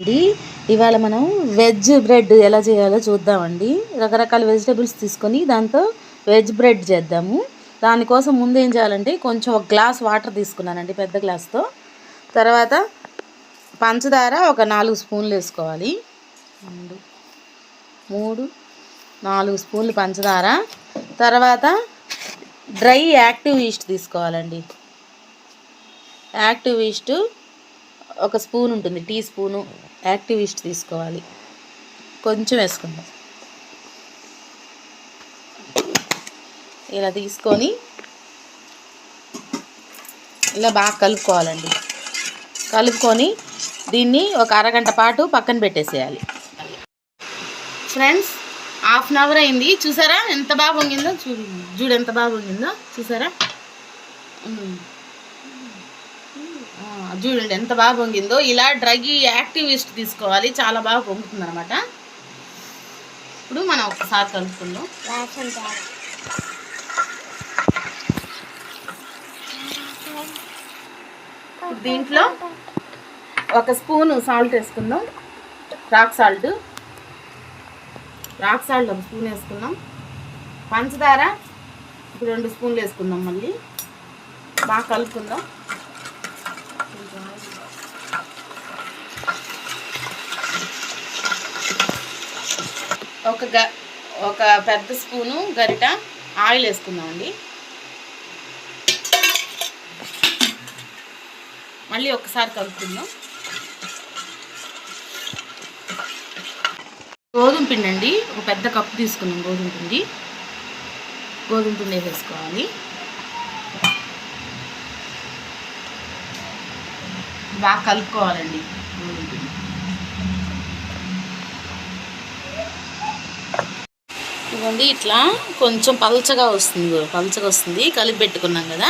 అండి. ఇవాళ మనం వెజ్ బ్రెడ్ ఎలా చేయాలో చూద్దామండి. రకరకాల వెజిటేబుల్స్ తీసుకొని దాంతో వెజ్ బ్రెడ్ చేద్దాము. దానికోసం ముందు ఏం చేయాలంటే కొంచెం ఒక గ్లాస్ వాటర్ తీసుకున్నానండి పెద్ద గ్లాస్తో. తర్వాత పంచదార ఒక నాలుగు స్పూన్లు వేసుకోవాలి. రెండు మూడు నాలుగు స్పూన్లు పంచదార. తర్వాత డ్రై యాక్టివ్ ఈస్ట్ తీసుకోవాలండి. యాక్టివ్ ఈస్ట్ ఒక స్పూన్ ఉంటుంది టీ స్పూను. యాక్టివిస్ట్ తీసుకోవాలి. కొంచెం వేసుకుందాం. ఇలా తీసుకొని ఇలా బాగా కలుపుకోవాలండి. కలుపుకొని దీన్ని ఒక అరగంట పాటు పక్కన పెట్టేసేయాలి. ఫ్రెండ్స్ హాఫ్ అన్ అవర్ అయింది. చూసారా ఎంత బాగా పొంగిందో చూ చూడు ఎంత బాగా పొంగిందో చూసారా? చూడండి ఎంత బాగా పొంగిందో. ఇలా డ్రై యాక్టివిస్ట్ తీసుకోవాలి. చాలా బాగా పొంగుతుంది అనమాట ఇప్పుడు మనం ఒకసారి కలుపుకుందాం. దీంట్లో ఒక స్పూను సాల్ట్ వేసుకుందాం. Rock salt. రాక్ సాల్ట్ ఒక స్పూన్ వేసుకుందాం. పంచదార. ఇప్పుడు రెండు స్పూన్లు వేసుకుందాం మళ్ళీ. బాగా కలుపుకుందాం. ఒక గ ఒక పెద్ద స్పూను గరిట ఆయిల్ వేసుకుందామండి. మళ్ళీ ఒకసారి కలుపుకుందాం. గోధుమ పిండి అండి ఒక పెద్ద కప్పు తీసుకున్నాం గోధుమ పిండి. గోధుమ పిండి వేసుకోవాలి. బాగా కలుపుకోవాలండి గోధుమ పిండి. ఇదిగోండి ఇట్లా కొంచెం పల్చగా వస్తుంది పల్చగా వస్తుంది. కలిపి పెట్టుకున్నాం కదా.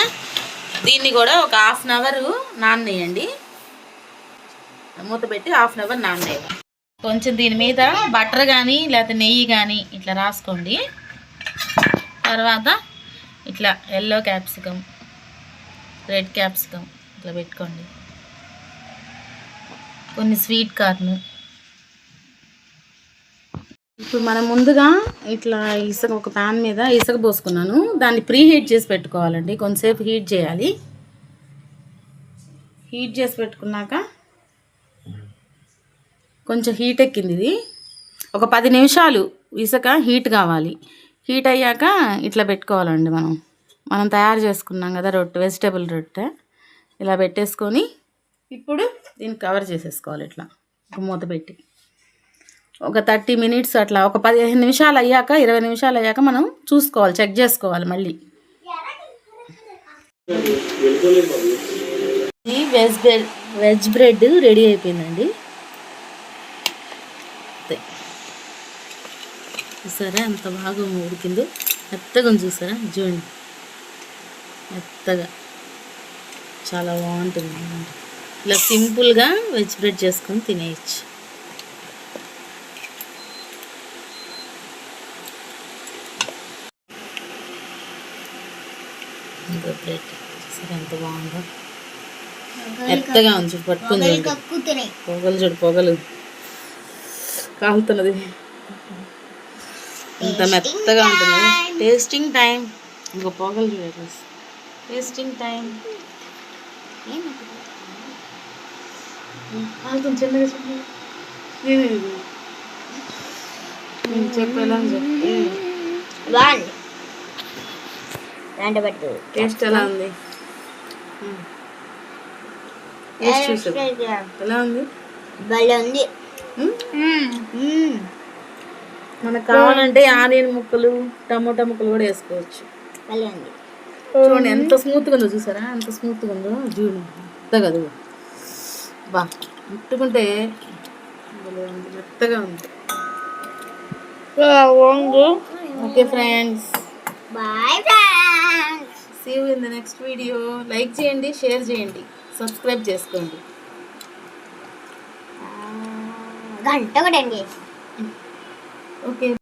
దీన్ని కూడా ఒక హాఫ్ అన్ అవర్ నాననేయండి మూత పెట్టి హాఫ్ అన్ అవర్ నాననేయాలి కొంచెం దీని మీద బటర్ కానీ లేకపోతే నెయ్యి కానీ ఇట్లా రాసుకోండి. తర్వాత ఇట్లా ఎల్లో క్యాప్సికమ్ రెడ్ క్యాప్సికమ్ ఇట్లా పెట్టుకోండి. కొన్ని స్వీట్ కార్న్ ఇప్పుడు మనం ముందుగా ఇట్లా ఇసుక ఒక ప్యాన్ మీద ఇసుక పోసుకున్నాను. దాన్ని ప్రీ హీట్ చేసి పెట్టుకోవాలండి. కొంతసేపు హీట్ చేయాలి. హీట్ చేసి పెట్టుకున్నాక కొంచెం హీట్ ఎక్కింది ఇది. ఒక పది నిమిషాలు ఇసుక హీట్ కావాలి. హీట్ అయ్యాక ఇట్లా పెట్టుకోవాలండి మనం. మనం తయారు చేసుకున్నాం కదా రొట్టె వెజిటేబుల్ రొట్టె. ఇలా పెట్టేసుకొని ఇప్పుడు దీన్ని కవర్ చేసేసుకోవాలి ఇట్లా. ఒక మూత పెట్టి. ఒక థర్టీ మినిట్స్ అట్లా ఒక పదిహేను నిమిషాలు అయ్యాక ఇరవై నిమిషాలు అయ్యాక మనం చూసుకోవాలి చెక్ చేసుకోవాలి మళ్ళీ. ఈ veg bread veg bread ready అయిపోయిందండి. సరే చూసారా ఎంత బాగా ఉడికిందో? మెత్తగా చూసారా? చూడండి. మెత్తగా. చాలా బాగుంటుంది. ఇలా సింపుల్గా వెజ్ బ్రెడ్ చేసుకొని తినేయచ్చు. ఇంకో ప్లేట్ చూసారా ఎంత బాగుందో. మెత్తగా ఉంది చూడు పట్టుకుంది. పొగలు చూడు. పొగలు కాలుతున్నది. ఇంత మెత్తగా ఉంటుంది. టేస్టింగ్ టైం ఇంకో పొగలు చూడండి టేస్టింగ్ టైం చిన్నగా చెప్పు. టేస్ట్ ఎలా ఉంది? టేస్ట్ ఎలా ఉంది? భలే ఉంది. మనకు కావాలంటే ఆనియన్ ముక్కలు టమోటా ముక్కలు కూడా వేసుకోవచ్చు. భలే ఉంది. చూడండి ఎంత స్మూత్గా ఉందో చూసారా? ఎంత స్మూత్గా ఉందో? చూడు మెత్తగా అది బా ముట్టుకుంటే మెత్తగా ఉంది. Okay friends. Bye see you in the next video like చేయండి షేర్ చేయండి. సబ్స్క్రైబ్ చేసుకోండి. గంట కొట్టండి ఓకే